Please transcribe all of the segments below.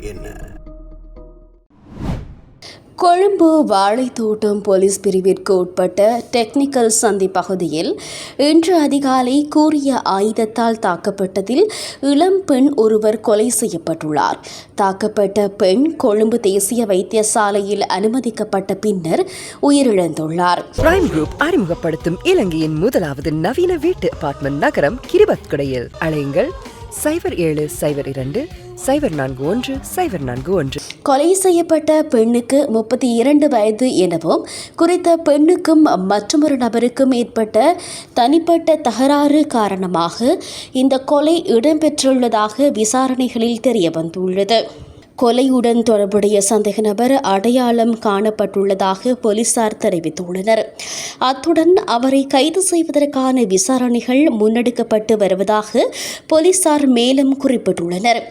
என்ன? கொழும்பு வாழைத்தோட்டம் போலீஸ் பிரிவிற்கு உட்பட்ட டெக்னிக்கல் சந்தி பகுதியில் இன்று அதிகாலை கூறிய ஆயுதத்தால் தாக்கப்பட்டதில் இளம் பெண் ஒருவர் கொலை செய்யப்பட்டுள்ளார். தாக்கப்பட்ட பெண் கொழும்பு தேசிய வைத்தியசாலையில் அனுமதிக்கப்பட்ட பின்னர் உயிரிழந்துள்ளார். பிரைம் குரூப் அறிமுகப்படுத்தும் இலங்கையின் முதலாவது நவீன வீட்டு அபார்ட்மெண்ட் நகரம் கிரிபத்குடையில். அலையுங்கள். சைபர் ஏழு சைபர் இரண்டு சைபர் நான்கு ஒன்று சைபர் நான்கு ஒன்று. கொலை செய்யப்பட்ட பெண்ணுக்கு முப்பத்தி இரண்டு வயது எனவும் குறித்த பெண்ணுக்கும் மற்றொரு நபருக்கும் ஏற்பட்ட தனிப்பட்ட தகராறு காரணமாக இந்த கொலை இடம்பெற்றுள்ளதாக விசாரணைகளில் தெரியவந்துள்ளது. கொலையுடன் தொடர்புடைய சந்தேக நபர் அடையாளம் காணப்பட்டுள்ளதாக போலீசார் தெரிவித்துள்ளனர். அத்துடன் அவரை கைது செய்வதற்கான விசாரணைகள் முன்னெடுக்கப்பட்டு வருவதாக போலீசார் மேலும் குறிப்பிட்டுள்ளனர்.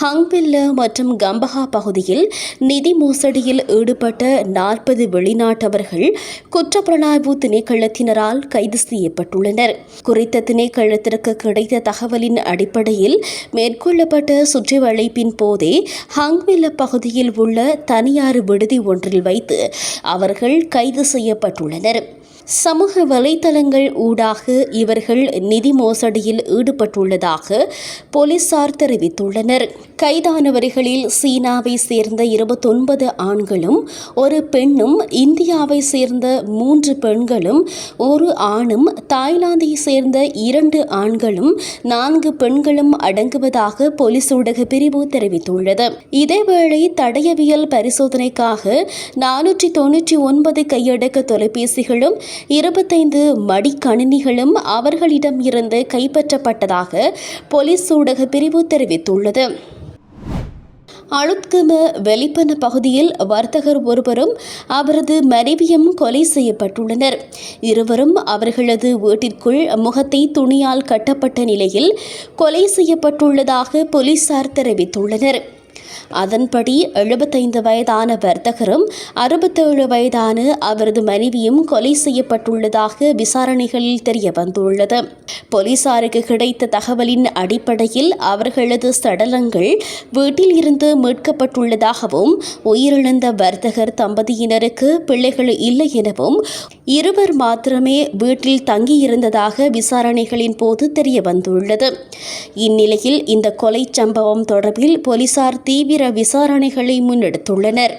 ஹங்பில்ல மற்றும் கம்பஹா பகுதியில் நிதி மோசடியில் ஈடுபட்ட நாற்பது வெளிநாட்டவர்கள் குற்றப்புலனாய்வு திணைக்களத்தினரால் கைது செய்யப்பட்டுள்ளனர். குறித்த திணைக்களத்திற்கு கிடைத்த தகவலின் அடிப்படையில் மேற்கொள்ளப்பட்ட சுற்றிவளைப்பின் போதே ஹங்பில்ல பகுதியில் உள்ள தனியார் விடுதி ஒன்றில் வைத்து அவர்கள் கைது செய்யப்பட்டுள்ளனர். சமூக வலைதளங்கள் ஊடாக இவர்கள் நிதி மோசடியில் ஈடுபட்டுள்ளதாக போலீசார் தெரிவித்துள்ளனர். கைதானவர்களில் சீனாவை சேர்ந்த இருபத்தொன்பது ஆண்களும் ஒரு பெண்ணும் இந்தியாவை சேர்ந்த மூன்று பெண்களும் ஒரு ஆணும் தாய்லாந்தை சேர்ந்த இரண்டு ஆண்களும் நான்கு பெண்களும் அடங்குவதாக போலீஸ் ஊடக பிரிவு தெரிவித்துள்ளது. இதேவேளை தடயவியல் பரிசோதனைக்காக நானூற்றி தொன்னூற்றி ஒன்பது கையடக்க தொலைபேசிகளும் இருபத்தைந்து மடிக்கணினிகளும் அவர்களிடம் இருந்து கைப்பற்றப்பட்டதாக போலீஸ் ஊடக பிரிவு தெரிவித்துள்ளது. அழுத்கம வெளிப்பன பகுதியில் வர்த்தகர் ஒருவரும் அவரது மனைவியும் கொலை செய்யப்பட்டுள்ளனர். இருவரும் அவர்களது வீட்டிற்குள் முகத்தை துணியால் கட்டப்பட்ட நிலையில் கொலை செய்யப்பட்டுள்ளதாக போலீசார் தெரிவித்துள்ளனர். அதன்படி எழுபத்தைந்து வயதான வர்த்தகரும் அறுபத்தேழு வயதான அவரது மனைவியும் கொலை செய்யப்பட்டுள்ளதாக விசாரணைகளில் தெரிய வந்துள்ளது போலீசாருக்கு கிடைத்த தகவலின் அடிப்படையில் அவர்களது சடலங்கள் வீட்டில் இருந்து மீட்கப்பட்டுள்ளதாகவும் உயிரிழந்த வர்த்தகர் தம்பதியினருக்கு பிள்ளைகள் இல்லை எனவும் இருவர் மாத்திரமே வீட்டில் தங்கியிருந்ததாக விசாரணைகளின் போது தெரிய வந்துள்ளது இந்நிலையில் இந்த கொலை சம்பவம் தொடர்பில் போலீசார் தீவிர விசாரணைகளை முன்னெடுத்துள்ளனர்.